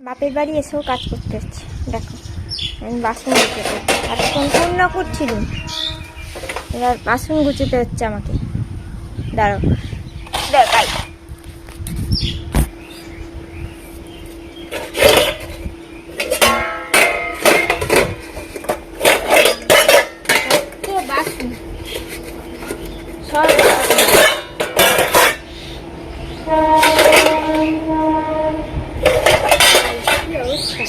বাপের বাড়ি এসেও কাজ করতে হচ্ছে দেখো, আমি বাসন গুছোতে আর সম্পূর্ণ করছিলাম এবার বাসন গুছোতে হচ্ছে আমাকে। দাঁড়ো দেখাই কত বাসন সব বাসন। কি অবস্থা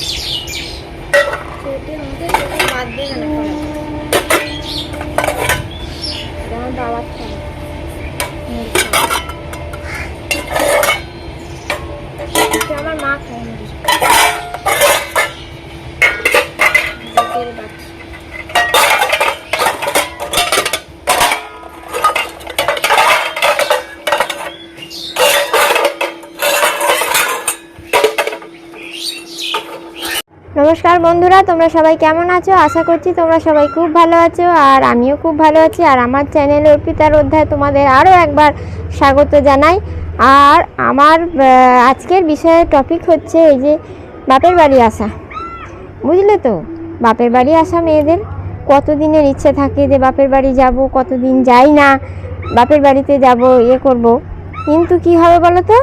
ছোটের মধ্যে কোনো বাদ দেবে না করা আমার বাবার খাওয়া মুড়ি খাওয়া। এটা আমার মা খায় মুড়ি দুধের বাটি। নমস্কার বন্ধুরা, তোমরা সবাই কেমন আছো? আশা করছি তোমরা সবাই খুব ভালো আছো আর আমিও খুব ভালো আছি। আর আমার চ্যানেল অর্পিতার অধ্যায় তোমাদের আরও একবার স্বাগত জানাই। আর আমার আজকের বিষয়ের টপিক হচ্ছে এই যে বাপের বাড়ি আসা। বুঝলে তো? বাপের বাড়ি আসা মেয়েদের। কতদিনের ইচ্ছে থাকে যে বাপের বাড়ি যাব, কতদিন যাই না, বাপের বাড়িতে যাব ইয়ে করব। কিন্তু কি হবে বলো তো?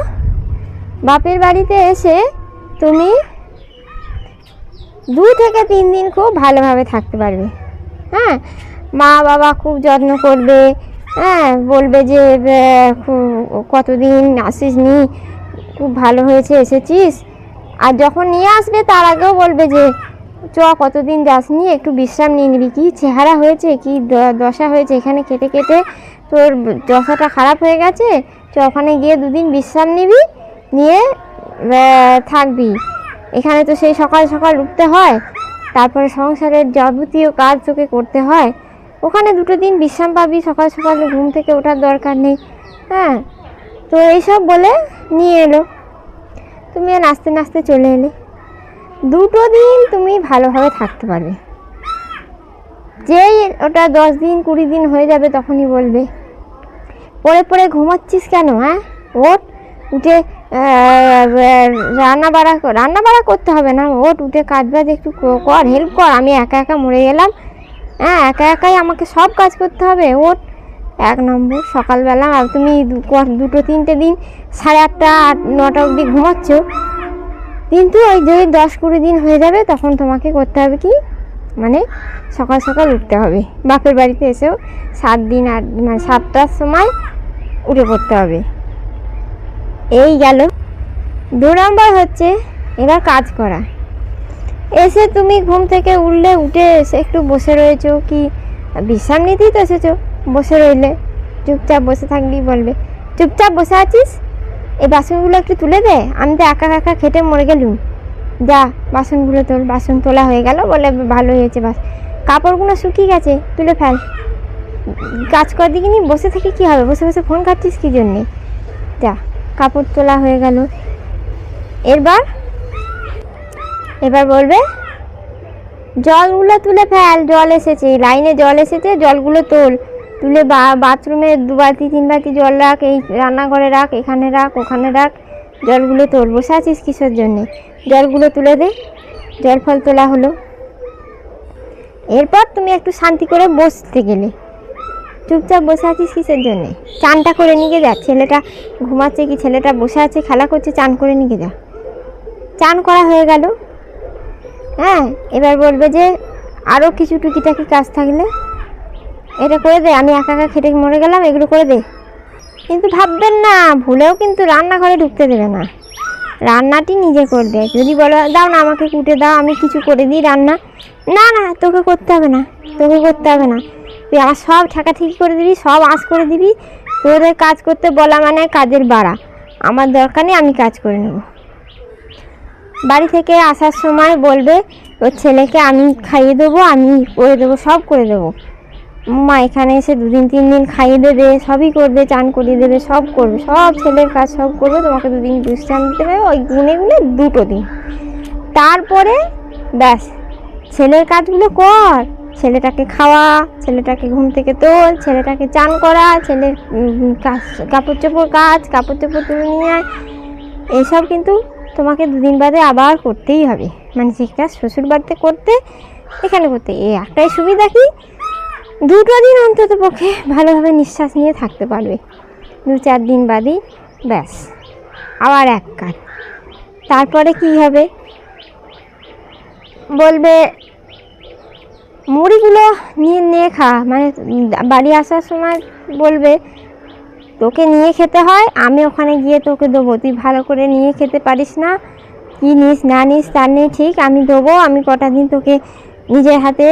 বাপের বাড়িতে এসে তুমি দু থেকে তিন দিন খুব ভালোভাবে থাকতে পারবে। হ্যাঁ? মা বাবা খুব যত্ন করবে। হ্যাঁ? বলবে যে কতদিন আসিস নি খুব ভালো হয়েছে, এসেছিস? আর যখন নিয়ে আসবে, তার আগেও বলবে যে, চ, কতদিন যাসনি? একটু বিশ্রাম নিয়ে নিবি। কী চেহারা হয়েছে? কি দশা হয়েছে এখানে কেটে কেটে? তোর দশাটা খারাপ হয়ে গেছে? চ, ওখানে গিয়ে দুদিন বিশ্রাম নিবি। নিয়ে থাকবি। এখানে তো সেই সকাল সকাল উঠতে হয়, তারপরে সংসারের যাবতীয় কাজ তোকে করতে হয়। ওখানে দুটো দিন বিশ্রাম পাবি, সকাল সকাল ঘুম থেকে ওঠার দরকার নেই। হ্যাঁ তো এইসব বলে নিয়ে এলো। তুমি নাচতে নাচতে চলে এলে। দুটো দিন তুমি ভালোভাবে থাকতে পারবে। যেই ওটা দশ দিন, কুড়ি দিন হয়ে যাবে তখনই বলবে। পরে পরে ঘুমাচ্ছিস কেন হ্যাঁ? ওঠ, উঠে রান্না বাড়া রান্না বাড়া করতে হবে না। ওঠ, উঠে কাজ বাজ একটু কর হেল্প কর। আমি একা একা মরে গেলাম হ্যাঁ একা একাই আমাকে সব কাজ করতে হবে। ওঠ। এক নম্বর, সকালবেলা আর তুমি দুটো, তিনটে দিন, সাড়ে আটটা, আট, নটা অবধি ঘুমাচ্ছ। কিন্তু ওই যদি দশ কুড়ি দিন হয়ে যাবে, তখন তোমাকে করতে হবে কি? মানে সকাল সকাল উঠতে হবে। বাপের বাড়িতে এসেও সাত দিন, আট মানে সাতটার সময় উঠে পড়তে হবে। এই গেল। দু নম্বর হচ্ছে, এবার কাজ করা। এসে তুমি ঘুম থেকে উঠলে, উঠে এসে একটু বসে রয়েছো কি? বিশ্রাম নিতেই তো এসেছ, বসে রইলে। চুপচাপ বসে থাকবি বলবে। চুপচাপ বসে আছিস? এই বাসনগুলো একটু তুলে দে, আমি তো একা একা খেটে মরে গেলুম। যা, বাসনগুলো তোল, বাসন তোলা হয়ে গেল বলে ভালো হয়েছে বাস। কাপড়গুলো শুকিয়ে গেছে, তুলে ফেল। কাজ কর দিকে বসে থেকে কি হবে? বসে বসে ফোন খাচ্ছিস কি জন্যে? যা। কাপড় তোলা হয়ে গেল। এবার এবার বলবে, জলগুলো তুলে ফেল, জল এসেছে। লাইনে জল এসেছে, জলগুলো তোল। তুলে বাথরুমে দু বালতি, তিন বালতি জল রাখ, এই রান্নাঘরে রাখ, এখানে রাখ, ওখানে রাখ। জলগুলো তোল। বসে আছিস কিসের জন্যে? জলগুলো তুলে দে। জল ফল তোলা হলো। এরপর তুমি একটু শান্তি করে বসতে গেলে। চুপচাপ বসে আছিস কিসের জন্যে? চানটা করে নিয়ে যা, ছেলেটা ঘুমাচ্ছে কি, ছেলেটা বসে আছে, খেলা করছে, চান করে নিয়ে যা। চান করা হয়ে গেল। হ্যাঁ এবার বলবে যে আরও কিছু টুকিটাকি কাজ থাকলে এটা করে দে, আমি একা একা খেটে মরে গেলাম, এগুলো করে দে। কিন্তু ভাববেন না, ভুলেও কিন্তু রান্নাঘরে ঢুকতে দেবে না। রান্নাটি নিজে করবে। যদি বলো, দাও না, আমাকে কুটে দাও, আমি কিছু করে দিই রান্না। না না, তোকে করতে হবে না, তোকে করতে হবে না। তুই আমার সব ঠেকা ঠেকাঠেকি করে দিবি, সব আঁচ করে দিবি। তোদের কাজ করতে বলা মানে কাজের বাড়া। আমার দরকার নেই, আমি কাজ করে নেব। বাড়ি থেকে আসার সময় বলবে, ওর ছেলেকে আমি খাইয়ে দেবো, আমি করে দেবো, সব করে দেবো। মা এখানে এসে দুদিন, তিন দিন খাইয়ে দেবে, সবই করবে, চান করিয়ে দেবে, সব করবে। সব ছেলের কাজ সব করবে, তোমাকে দুদিন বিশ্রাম দিতে হবে ওই গুনে গুনে দুটো দিন। তারপরে ব্যাস, ছেলের কাজগুলো কর। ছেলেটাকে খাওয়া, ছেলেটাকে ঘুম থেকে তোল, ছেলেটাকে চান করা ছেলের কাপড় চোপড় কাজ কাপড় চোপড় তুলে নিয়ে আয়। এইসব কিন্তু তোমাকে দুদিন বাদে আবার করতেই হবে। মানে যে কাজ শ্বশুর বাড়িতে করতে, এখানে করতে। এই একটাই সুবিধা কি? দুটো দিন অন্তত পক্ষে ভালোভাবে নিঃশ্বাস নিয়ে থাকতে পারবে। দু চার দিন বাদেই ব্যাস। আবার এক কাজ। তারপরে কি হবে? বলবে মুড়িগুলো নিয়ে নিয়ে খা। মানে বাড়ি আসার সময় বলবে, তোকে নিয়ে খেতে হয়, আমি ওখানে গিয়ে তোকে দেবো। তুই ভালো করে নিয়ে খেতে পারিস না। কি নিস, না নিস তার নেই, ঠিক, আমি দেবো। আমি কটা দিন তোকে নিজের হাতে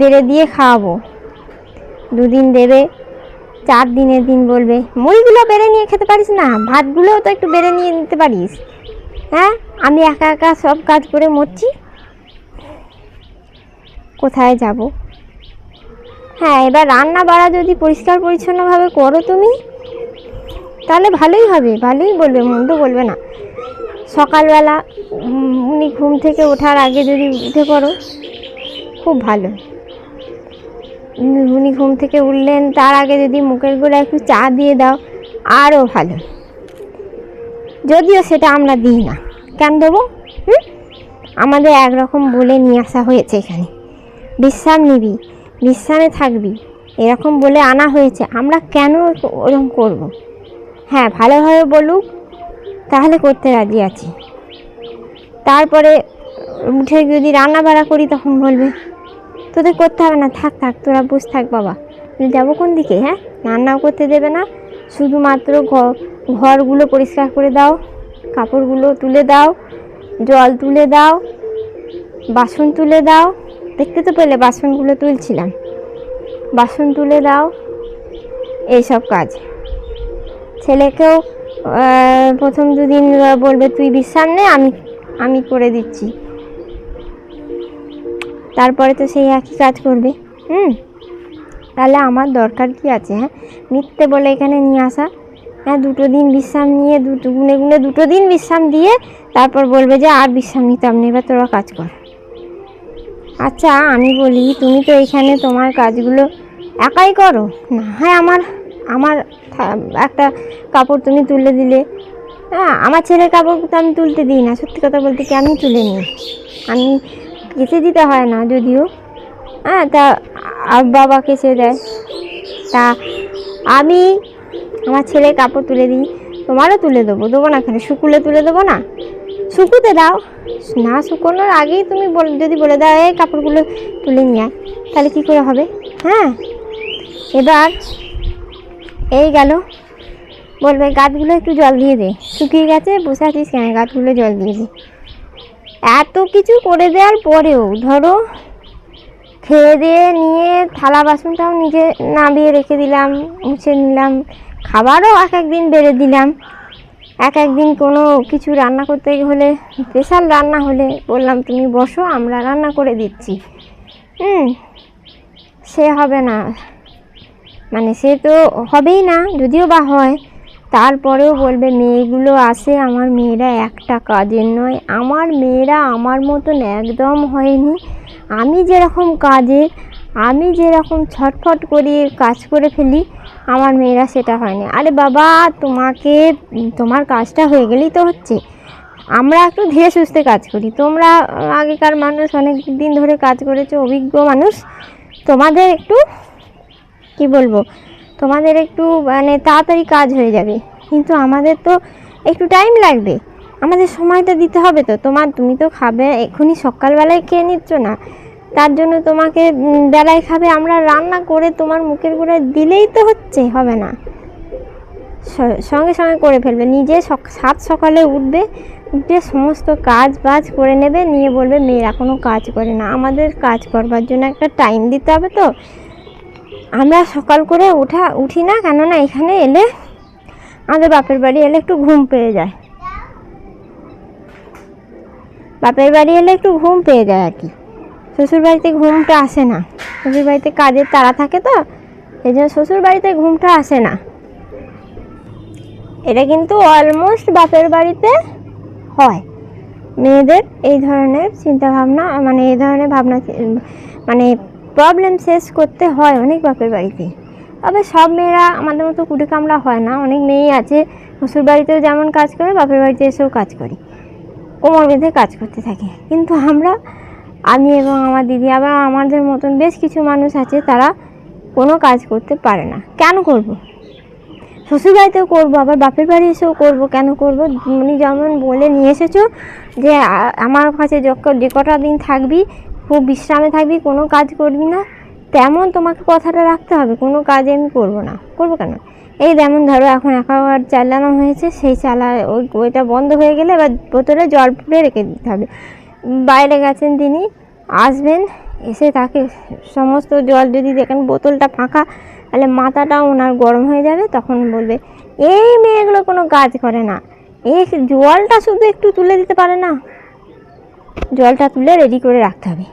বেড়ে দিয়ে খাওয়াবো। দুদিন দেবে, চার দিনের দিন বলবে, মুড়িগুলো বেড়ে নিয়ে খেতে পারিস না, ভাতগুলোও তো একটু বেড়ে নিয়ে নিতে পারিস। হ্যাঁ আমি একা একা সব কাজ করে মরছি। কোথায় যাব? হ্যাঁ এবার রান্না বাড়া যদি পরিষ্কার পরিচ্ছন্নভাবে করো তুমি, তাহলে ভালোই হবে, ভালোই বলবে, মন্দ বলবে না। সকালবেলা উনি ঘুম থেকে ওঠার আগে যদি উঠে পড়ো, খুব ভালো। উনি উনি ঘুম থেকে উঠলেন, তার আগে যদি মুখের গোড়া একটু চা দিয়ে দাও, আরও ভালো। যদিও সেটা আমরা দিই না। কেন দেবো? হুম? আমাদের একরকম বলে নিয়ে আসা হয়েছে এখানে। বিশ্রাম নিবি, বিশ্রামে থাকবি। এরকম বলে আনা হয়েছে। আমরা কেন ওরকম করব। হ্যাঁ ভালোভাবে বলুক, তাহলে করতে রাজি আছি। তারপরে উঠে যদি রান্না বাড়া করি, তখন বলবে, তোদের করতে হবে না, থাক থাক, তোরা বসে থাক, বাবা। যাব কোন দিকে হ্যাঁ? রান্নাও করতে দেবে না। শুধুমাত্র ঘরগুলো পরিষ্কার করে দাও, কাপড়গুলো তুলে দাও, জল তুলে দাও, বাসন তুলে দাও দেখতে তো পেলে, বাসনগুলো তুলছিলাম। বাসন তুলে দাও, এইসব কাজ। ছেলেকেও প্রথম দুদিন বলবে, তুই বিশ্রাম নে, আমি আমি করে দিচ্ছি। তারপরে তো সেই একই কাজ করবে। হুম, তাহলে আমার দরকার কি আছে হ্যাঁ? মিথ্যে বলে এখানে নিয়ে আসা। হ্যাঁ দুটো দিন বিশ্রাম নিয়ে, দুটো, গুনে গুনে দুটো দিন বিশ্রাম দিয়ে, তারপর বলবে যে, আর বিশ্রাম নিতাম না, এবার তোরা কাজ কর। আচ্ছা আমি বলি, তুমি তো এখানে তোমার কাজগুলো একাই করো। না হয় আমার আমার একটা কাপড় তুমি তুলে দিলে। হ্যাঁ আমার ছেলের কাপড় তো আমি তুলতে দিই না। সত্যি কথা বলতে কি আমি তুলে নিই? আমি কেচে দিতে হয় না যদিও। হ্যাঁ তা বাবা কেচে দেয়। তা আমি আমার ছেলের কাপড় তুলে দিই। তোমারও তুলে দেবো দেবো না কেন? শুকুলে তুলে দেবো না? শুকুতে দাও। না শুকোনোর আগেই তুমি যদি বলে দাও, এই কাপড়গুলো তুলে নিয়ে তাহলে কী করে হবে? হ্যাঁ? এবার এই গেল। বলবে, গাছগুলো একটু জল দিয়ে দে। শুকিয়ে গেছে, বসে আছিস কেন? গাছগুলো জল দিয়ে দে। এত কিছু করে দেওয়ার পরেও, ধরো, খেয়ে দিয়ে নিয়ে থালা বাসনটাও নিজে নামিয়ে রেখে দিলাম, মুছে নিলাম, খাবারও এক একদিন বেড়ে দিলাম। এক একদিন কোনো কিছু রান্না করতে হলে, স্পেশাল রান্না হলে বললাম, তুমি বসো, আমরা রান্না করে দিচ্ছি। হুম, সে হবে না। মানে সে তো হবেই না, যদিও বা হয়। তারপরেও বলবে, মেয়েগুলো আসে আমার মেয়েরা একটা কাজের নয়। আমার মেয়েরা আমার মতন একদম হয়নি। আমি যেরকম কাজের আমি যেরকম ছটফট করি, কাজ করে ফেলি, আমার মেয়েরা সেটা হয়নি আরে বাবা, তোমাকে, তোমার কাজটা হয়ে গেলেই তো হচ্ছে। আমরা একটু ধীরে সুস্থে কাজ করি। তোমরা আগেকার মানুষ, অনেক দিন ধরে কাজ করেছ, অভিজ্ঞ মানুষ, তোমাদের একটু, কি বলব, তোমাদের একটু মানে তাড়াতাড়ি কাজ হয়ে যাবে। কিন্তু আমাদের তো একটু টাইম লাগবে। আমাদের সময়টা দিতে হবে তো। তোমার, তুমি তো খাবে এক্ষুনি সকালবেলায় খেয়ে নিচ্ছ না। তার জন্য তোমাকে বেলায় খাবে, আমরা রান্না করে তোমার মুখের গোড়ায় দিলেই তো হচ্ছে, হবে না। সঙ্গে সঙ্গে করে ফেলবে, নিজে সাত সকালে উঠবে, উঠে সমস্ত কাজ বাজ করে নেবে, নিয়ে বলবে, মেয়েরা কোনো কাজ করে না, আমাদের কাজ করবার জন্য একটা টাইম দিতে হবে তো। আমরা সকাল করে উঠা, উঠি না, কেননা এখানে এলে আমাদের বাপের বাড়ি এলে একটু ঘুম পেয়ে যায়। বাপের বাড়ি এলে একটু ঘুম পেয়ে যায় আর কি। শ্বশুর বাড়িতে ঘুমটা আসে না। শ্বশুর বাড়িতে কাজের তারা থাকে তো এই জন্য শ্বশুর বাড়িতে ঘুমটা আসে না। এটা কিন্তু অলমোস্ট বাপের বাড়িতে হয়। মেয়েদের এই ধরনের চিন্তাভাবনা মানে এই ধরনের ভাবনা মানে প্রবলেম শেষ করতে হয় অনেক বাপের বাড়িতে। তবে সব মেয়েরা আমাদের মতো কুটে কামড়া হয় না। অনেক মেয়েই আছে শ্বশুর বাড়িতেও যেমন কাজ করে, বাপের বাড়িতে এসেও কাজ করি। কোমর বেঁধে কাজ করতে থাকে। কিন্তু আমরা আমি এবং আমার দিদি আবার আমাদের মতন বেশ কিছু মানুষ আছে, তারা কোনো কাজ করতে পারে না। কেন করব? শ্বশুর বাড়িতেও করব, আবার বাপের বাড়ি এসেও করব, কেন করব? উনি যেমন বলে নিয়ে এসেছ যে আমার কাছে যে কটা দিন থাকবি, খুব বিশ্রামে থাকবি, কোনো কাজ করবি না, তেমন তোমাকে কথাটা রাখতে হবে, কোনো কাজ আমি করব না। করব কেন? এই যেমন ধরো এখন অ্যাকোয়াগার্ড চালানো হয়েছে, সেই চালা ওই, ওইটা বন্ধ হয়ে গেলে এবার বোতলে জল পুড়ে রেখে দিতে হবে। বাইরে গেছেন তিনি, আসবেন, এসে তাকে সমস্ত জল যদি দেখেন, বোতলটা ফাঁকা, তাহলে মাথাটা ওনার গরম হয়ে যাবে, তখন বলবে, এই মেয়েগুলো কোনো কাজ করে না। এই জলটা শুধু একটু তুলে দিতে পারে না। জলটা তুলে রেডি করে রাখতে হবে।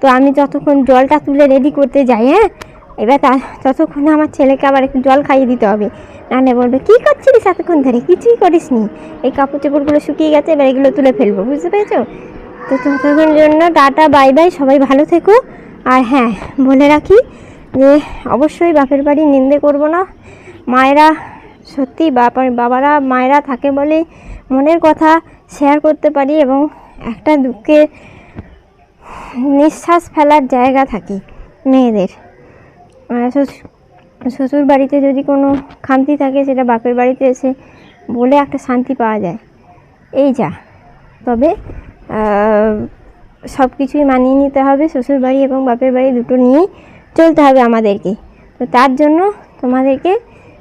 তো আমি যতক্ষণ জলটা তুলে রেডি করতে যাই হ্যাঁ এবার তা ততক্ষণে আমার ছেলেকে আবার একটু জল খাইয়ে দিতে হবে। নাহলে বলবে, কী করছিলিস এতক্ষণ ধরে? কিছুই করিস নি এই কাপড় চোপড়গুলো শুকিয়ে গেছে, এবার এগুলো তুলে ফেলব, বুঝতে পেরেছ? তো ততক্ষণ জন্য টাটা, বাই বাই, সবাই ভালো থেকো। আর হ্যাঁ বলে রাখি যে অবশ্যই বাপের বাড়ি নিন্দে করব না। মায়েরা সত্যি বাবার বাবারা মায়েরা থাকে বলে মনের কথা শেয়ার করতে পারি এবং একটা দুঃখে নিঃশ্বাস ফেলার জায়গা থাকে মেয়েদের। শ্বশুর বাড়িতে যদি কোনো খামতি থাকে সেটা বাপের বাড়িতে এসে বলে একটা শান্তি পাওয়া যায়। এই যা। তবে সব কিছুই মানিয়ে নিতে হবে শ্বশুর বাড়ি এবং বাপের বাড়ি দুটো নিয়েই চলতে হবে আমাদেরকে। তো তার জন্য তোমাদেরকে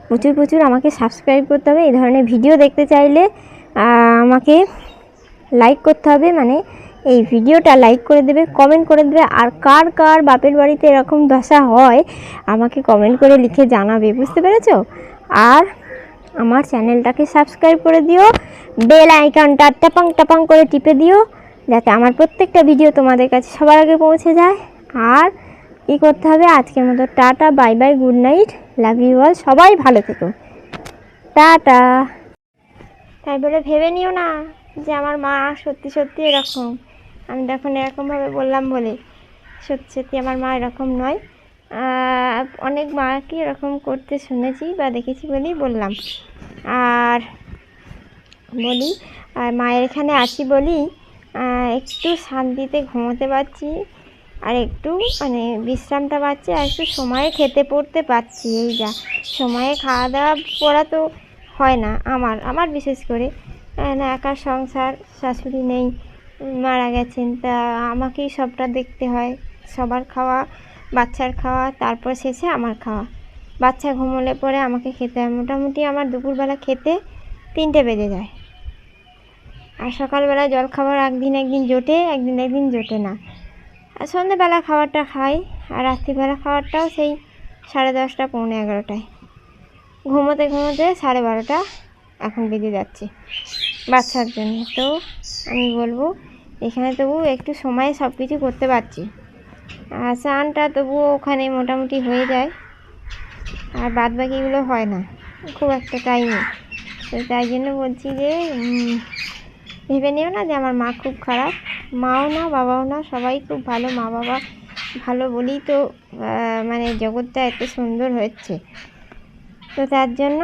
প্রচুর প্রচুর আমাকে সাবস্ক্রাইব করতে হবে, এই ধরনের ভিডিও দেখতে চাইলে আমাকে লাইক করতে হবে মানে এই ভিডিওটা লাইক করে দেবে কমেন্ট করে দেবে, আর কার কার বাপের বাড়িতে এরকম দশা হয়, আমাকে কমেন্ট করে লিখে জানাবে, বুঝতে পেরেছ? আর আমার চ্যানেলটাকে সাবস্ক্রাইব করে দিও বেল আইকনটা টাপাং টাপাং করে টিপে দিও যাতে আমার প্রত্যেকটা ভিডিও তোমাদের কাছে সবার আগে পৌঁছে যায়। আর কী করতে হবে? আজকের মতো tata bye bye good night love you all সবাই ভালো থেকো। টাটা। তাই বলে ভেবে নিও না যে আমার মা সত্যি সত্যি এরকম। আমি তখন এরকমভাবে বললাম বলে। সত্যি সত্যি আমার মা এরকম নয়। অনেক মাকে এরকম করতে শুনেছি বা দেখেছি বলেই বললাম। আর বলি, আর মায়ের এখানে আছি বলি একটু শান্তিতে ঘুমোতে পারছি, আর একটু মানে বিশ্রামটা পাচ্ছি, আর একটু সময়ে খেতে পড়তে পারছি, এই যা। সময়ে খাওয়া দাওয়া পড়া তো হয় না আমার আমার বিশেষ করে। না একার সংসার, শাশুড়ি নেই, মারা গেছেন, তা আমাকেই সবটা দেখতে হয়। সবার খাওয়া, বাচ্চার খাওয়া, তারপর শেষে আমার খাওয়া। বাচ্চা ঘুমোলে পরে আমাকে খেতে হয়। মোটামুটি আমার দুপুরবেলা খেতে তিনটে বেজে যায়। আর সকালবেলা জল খাবার একদিন একদিন জোটে, একদিন একদিন জোটে না। আর সন্ধেবেলা খাবারটা খাই, আর রাত্রিবেলা খাবারটাও সেই সাড়ে দশটা, পৌনে এগারোটায়। ঘুমোতে ঘুমোতে সাড়ে বারোটা এখন বেজে যাচ্ছে বাচ্চার জন্য। তো আমি বলব, এখানে তবু একটু সময়ে সব কিছু করতে পারছি। আর স্নানটা তবুও ওখানে মোটামুটি হয়ে যায়, আর বাদ বাকিগুলো হয় না, খুব একটা টাইমে তো তাই জন্য বলছি যে ভেবে নিও না যে আমার মা খুব খারাপ। মাও না, বাবাও না, সবাই খুব ভালো। মা, বাবা ভালো বলেই তো মানে জগৎটা এত সুন্দর হচ্ছে। তো তার জন্য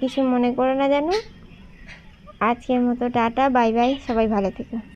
কিছু মনে করো না যেন। আজকের মতো টাটা, বাই বাই, সবাই ভালো থেকো।